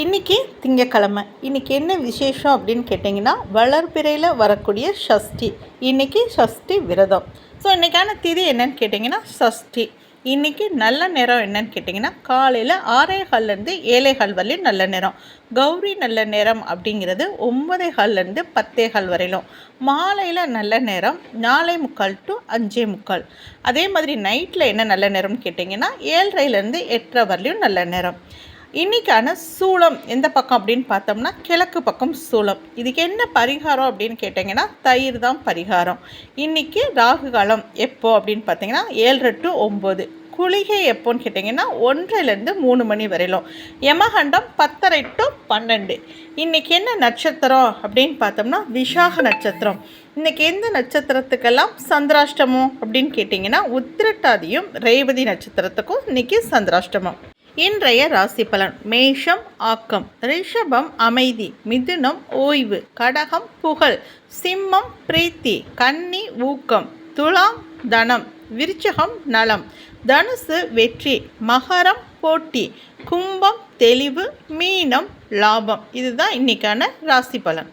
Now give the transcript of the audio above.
இன்றைக்கி திங்கக்கிழமை. இன்றைக்கி என்ன விசேஷம் அப்படின்னு கேட்டிங்கன்னா வளர்பிறையில் வரக்கூடிய சஷ்டி. இன்றைக்கி ஷஷ்டி விரதம். ஸோ இன்றைக்கான திதி என்னன்னு கேட்டிங்கன்னா சஷ்டி. இன்றைக்கி நல்ல நேரம் என்னன்னு கேட்டிங்கன்னா காலையில் ஆறே ஹால்லேருந்து ஏழை ஹால் வரலையும் நல்ல நேரம். கௌரி நல்ல நேரம் அப்படிங்கிறது ஒன்பதே ஹால்லேருந்து பத்தே ஹால் வரையிலும். மாலையில் நல்ல நேரம் நாலே முக்கால் டு அஞ்சே முக்கால். அதே மாதிரி நைட்டில் என்ன நல்ல நேரம்னு கேட்டிங்கன்னா ஏழரைலேருந்து எட்டரை வரலையும் நல்ல நேரம். இன்றைக்கான சூளம் எந்த பக்கம் அப்படின்னு பார்த்தோம்னா கிழக்கு பக்கம் சூளம். இதுக்கு என்ன பரிகாரம் அப்படின்னு கேட்டிங்கன்னா தயிர் தான் பரிகாரம். இன்றைக்கி ராகு காலம் எப்போ அப்படின்னு பார்த்தீங்கன்னா ஏழரை டு ஒம்பது குளிகை எப்போன்னு கேட்டிங்கன்னா ஒன்றிலேருந்து மூணு மணி வரையிலும். யமகண்டம் பத்தரை டு பன்னெண்டு. இன்றைக்கி என்ன நட்சத்திரம் அப்படின்னு பார்த்தோம்னா விசாக நட்சத்திரம். இன்றைக்கி எந்த நட்சத்திரத்துக்கெல்லாம் சந்திராஷ்டமம் அப்படின்னு கேட்டிங்கன்னா உத்திரட்டாதியும் ரேவதி நட்சத்திரத்துக்கும் இன்றைக்கி சந்திராஷ்டமம். இன்றைய ராசி பலன் மேஷம் ஆக்கம் ரிஷபம் அமைதி மிதுனம் ஓய்வு கடகம் புகழ் சிம்மம் பிரீத்தி கன்னி ஊக்கம் துலாம் தனம் விருச்சகம் நலம் தனுசு வெற்றி மகரம் போட்டி கும்பம் தெளிவு மீனம் லாபம். இதுதான் இன்னைக்கான ராசி பலன்.